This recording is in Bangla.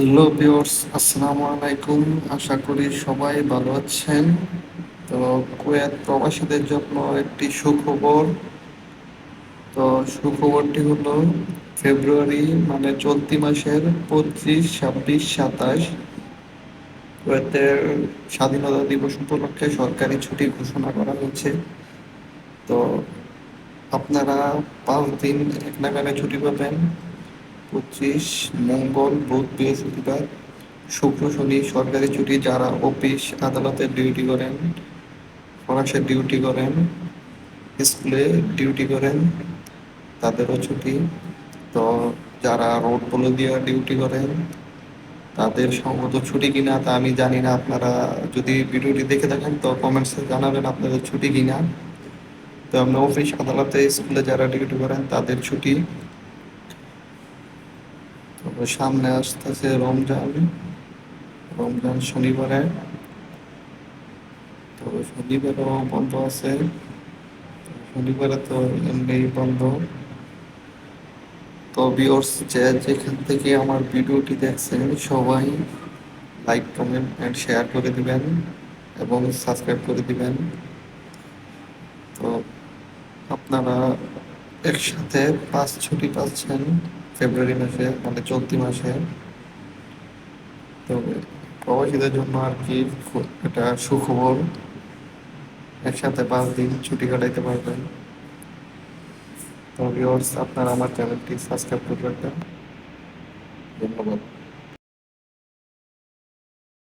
হ্যালো ভিউয়ার্স, আসসালামু আলাইকুম। আশা করি সবাই ভালো আছেন। তো কুয়েত প্রবাসীদের জন্য একটি সুখবর। তো সুখবরটি হলো, ফেব্রুয়ারি মানে চলতি মাসের পঁচিশ, ছাব্বিশ, সাতাশ, কুয়েতের স্বাধীনতা দিবস উপলক্ষে সরকারি ছুটি ঘোষণা করা হয়েছে। তো আপনারা পাঁচ দিন এক নাগারে ছুটি পাবেন। পঁচিশ, মঙ্গল, বুধ, বৃহস্পতিবার, শুক্র, শনি, সরকারি ছুটি যারা অফিস, আদালতে ডিউটি করেন ফরাসে ডিউটি করেন, স্কুলে ডিউটি করেন, তাদেরও ছুটি। তো যারা রোড বলে দিয়ে ডিউটি করেন, তাদের সম্ভবত ছুটি কিনা তা আমি জানি না। আপনারা যদি ভিডিওটি দেখে থাকেন, তো কমেন্টসে জানাবেন আপনাদের ছুটি কিনা। তো আমরা অফিস, আদালতে, স্কুলে যারা ডিউটি করেন, তাদের ছুটি। সামনে আসতেছে রমজান। রমজান শনিবারে। তো শনিবারও বন্ধ আছে। শনিবারে তো এমনি বন্ধ। তো ভিউয়ার্স যে যেখান থেকে আমার ভিডিওটি দেখছেন, সবাই লাইক কমেন্ট অ্যান্ড শেয়ার করে দিবেন এবং সাবস্ক্রাইব করে দিবেন। তো আপনারা একসাথে পাঁচ ছুটি পাচ্ছেন। ফেব্রুয়ারি মাসে মানে চলতি মাসে। তবে প্রবাসীদের জন্য আর কি একটা সুখবর, একসাথে পাঁচ দিন ছুটি কাটাইতে পারবেন। তো ভিউয়ার্স আপনারা আমার চ্যানেলটি সাবস্ক্রাইব করে রাখবেন। ধন্যবাদ।